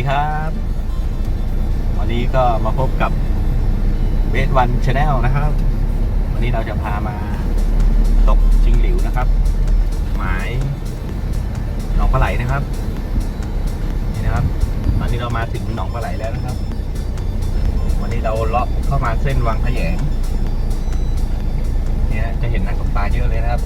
ดีครับ วันนี้ก็มาพบกับเวทวันชาแนลนะครับ วันนี้เราจะพามาตกชิงหลิวนะครับ หมายหนองปลาไหลนะครับ นี่นะครับ ตอนนี้เรามาถึงหนองปลาไหลแล้วนะครับ วันนี้เราเลาะเข้ามาเส้นวังขยงเนี่ยจะเห็นนักตกปลาเยอะเลยนะครับ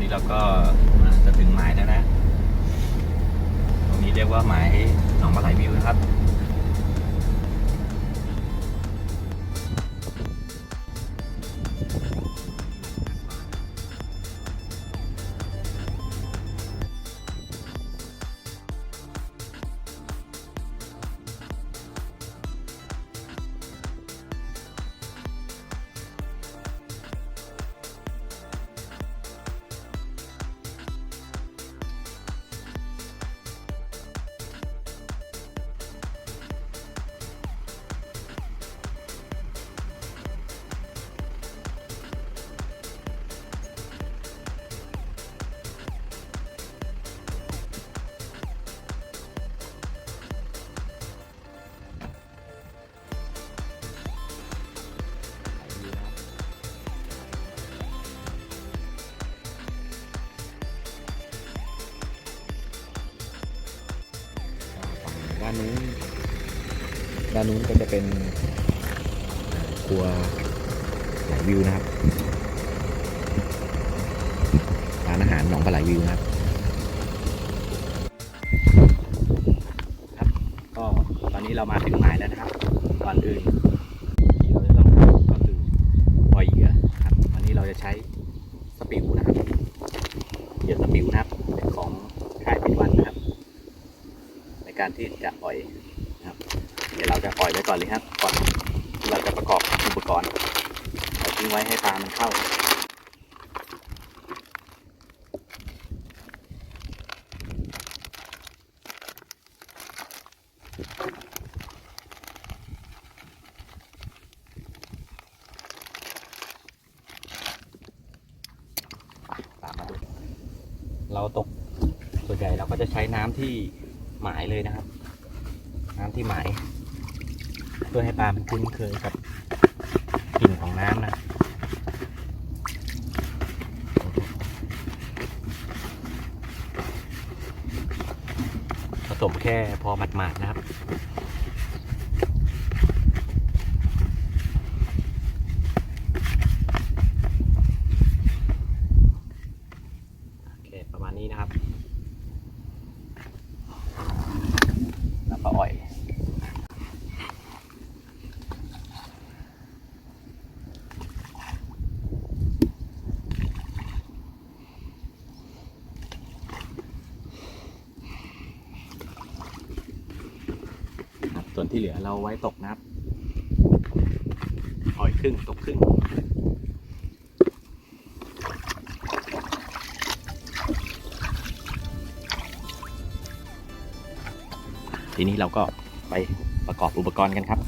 นนี้เราก็จะถึงหมายแล้วนะ ตรงนี้เรียกว่าหมายหนองปลาไหลวิวนะครับ นู้นด้านนู้นก็จะเป็นครัวหลวิวนะครับร้านอาหารหนองปลาไหลวิวนะครับครับก็ตอนนี้เรามาถึงหมายแล้วนะครับก่อนอื่นที่เราจะต้องก็คือปล่อยเหยื่อครับวันนี้เราจะใช้สปิวนะครับเหยื่อสปิวนะครับเป็นของค่ายพิวันนะครับ ใน การที่จะปล่อยนะครับ เดี๋ยวเราจะปล่อยไว้ก่อนเลยครับ ก่อนที่เราจะประกอบอุปกรณ์เราทิ้งไว้ให้ปลามันเข้าตามมาดูเราตกส่วนใหญ่เราก็จะใช้น้ำที่ หมายเลยนะครับ น้ำที่หมาย เพื่อให้ปลามันคุ้นเคยกับกลิ่นของน้ำนะผสมแค่พอหมาดๆนะครับ โอเค ประมาณนี้นะครับ แล้วก็อ่อย ครับ ส่วนที่เหลือเราไว้ตกนะครับห่อยครึ่งตกครึ่งทีนี้เราก็ไปประกอบอุปกรณ์กันครับ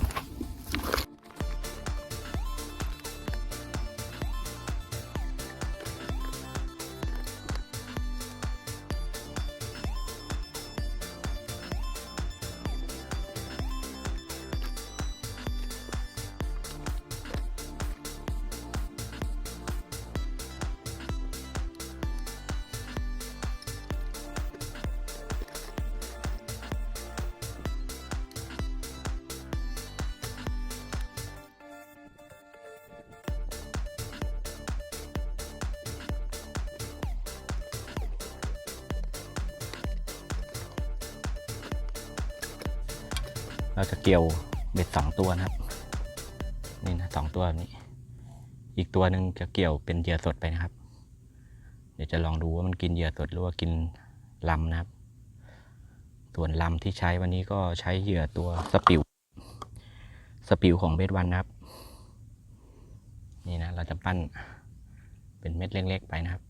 เราจะเกี่ยวเบ็ดสองตัวนะครับ นี่นะสองตัวแบบนี้ อีกตัวหนึ่งจะเกี่ยวเป็นเหยื่อสดไปนะครับ เดี๋ยวจะลองดูว่ามันกินเหยื่อสดหรือว่ากินลำนะครับ ส่วนลำที่ใช้วันนี้ก็ใช้เหยื่อตัวสปิวสปิวของเบสวันนะครับ นี่นะเราจะปั้นเป็นเม็ดเล็กๆไปนะครับ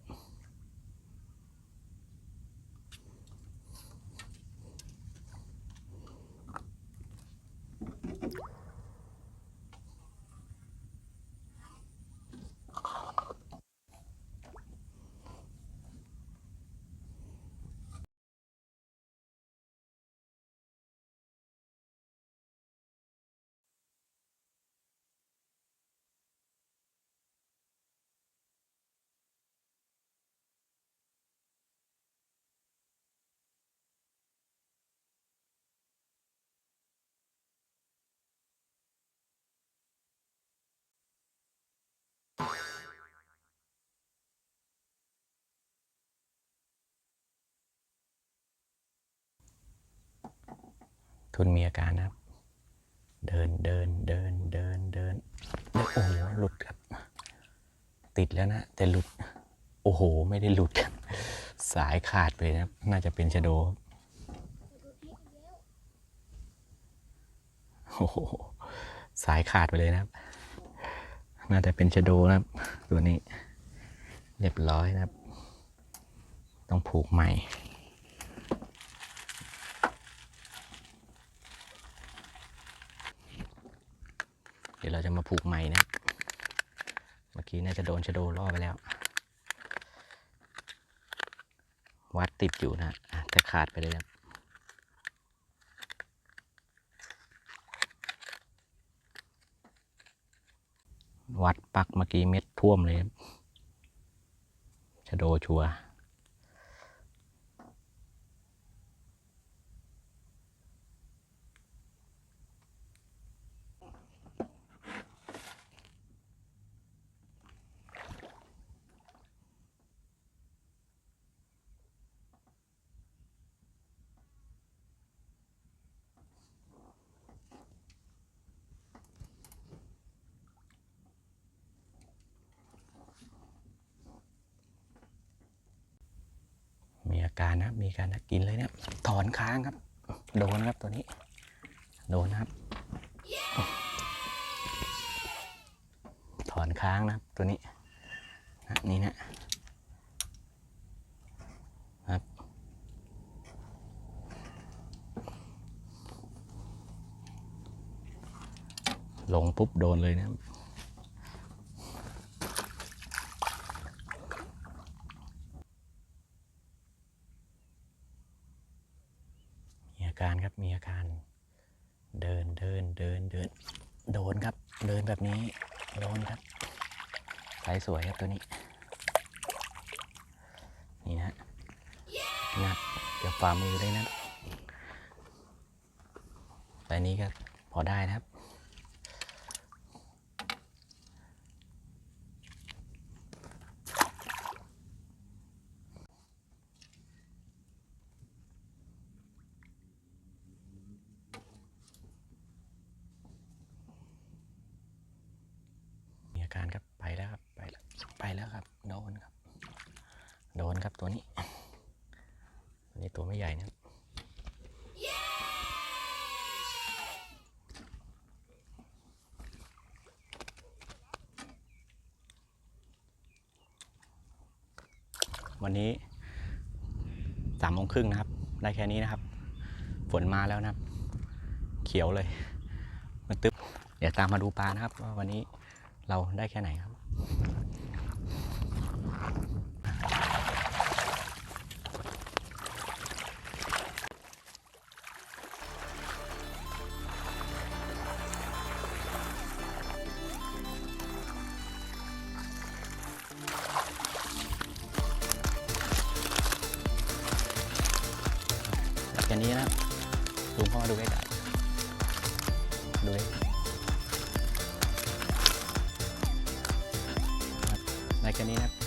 ทุนมีอาการนะครับ เดินเดินเดินเดินเดินโอ้โหหลุดครับ ติดแล้วนะแต่หลุด โอ้โห ไม่ได้หลุดครับสายขาดไปนะครับน่าจะเป็นชะโดโอ้โหสายขาดไปเลยนะครับ น่าจะเป็นชะโดนะครับ ตัวนี้ เรียบร้อยนะครับ ต้องผูกใหม่ ดี๋ยวเราจะมาผูกใหม่นะ เมื่อกี้น่าจะโดนชะโดล่อไปแล้ว วัดติดอยู่นะอะแต่ขาดไปเลยครับวัดปักเมื่อกี้เม็ดท่วมเลย ชะโดชัวร์มี อาการนะมีการกินเลยเนี่ยถอนค้างครับ โดนครับตัวนี้ โดนนะครับ ถอนค้างนะตัวนี้นะนี่นะครับลงปุ๊บโดนเลยนะครับ มีอาการครับมีอาการ เดินเดินเดินเดิน โดนครับ เดิน แบบนี้โดนครับ สายสวยครับตัวนี้ นี่นะนัดเดี๋ยวฝ่ามือเลยนะแต่นี้ก็พอได้นะครับ มีอาการครับไปแล้วครับไป แล้วไปแล้วครับ โดนครับ โดนครับตัวนี้ตัวนี้ตัวไม่ใหญ่นะวันนี้สามโมงครึ่งนะครับ ได้แค่นี้นะครับ ฝนมาแล้วนะครับ เขียวเลย มันตึ๊บ เดี๋ยวตามมาดูปลานะครับว่าวันนี้เราได้แค่ไหนครับ นี้นะครับลุงพ่อดูใกล้ๆดูใกล้ๆได้แค่นี้นะ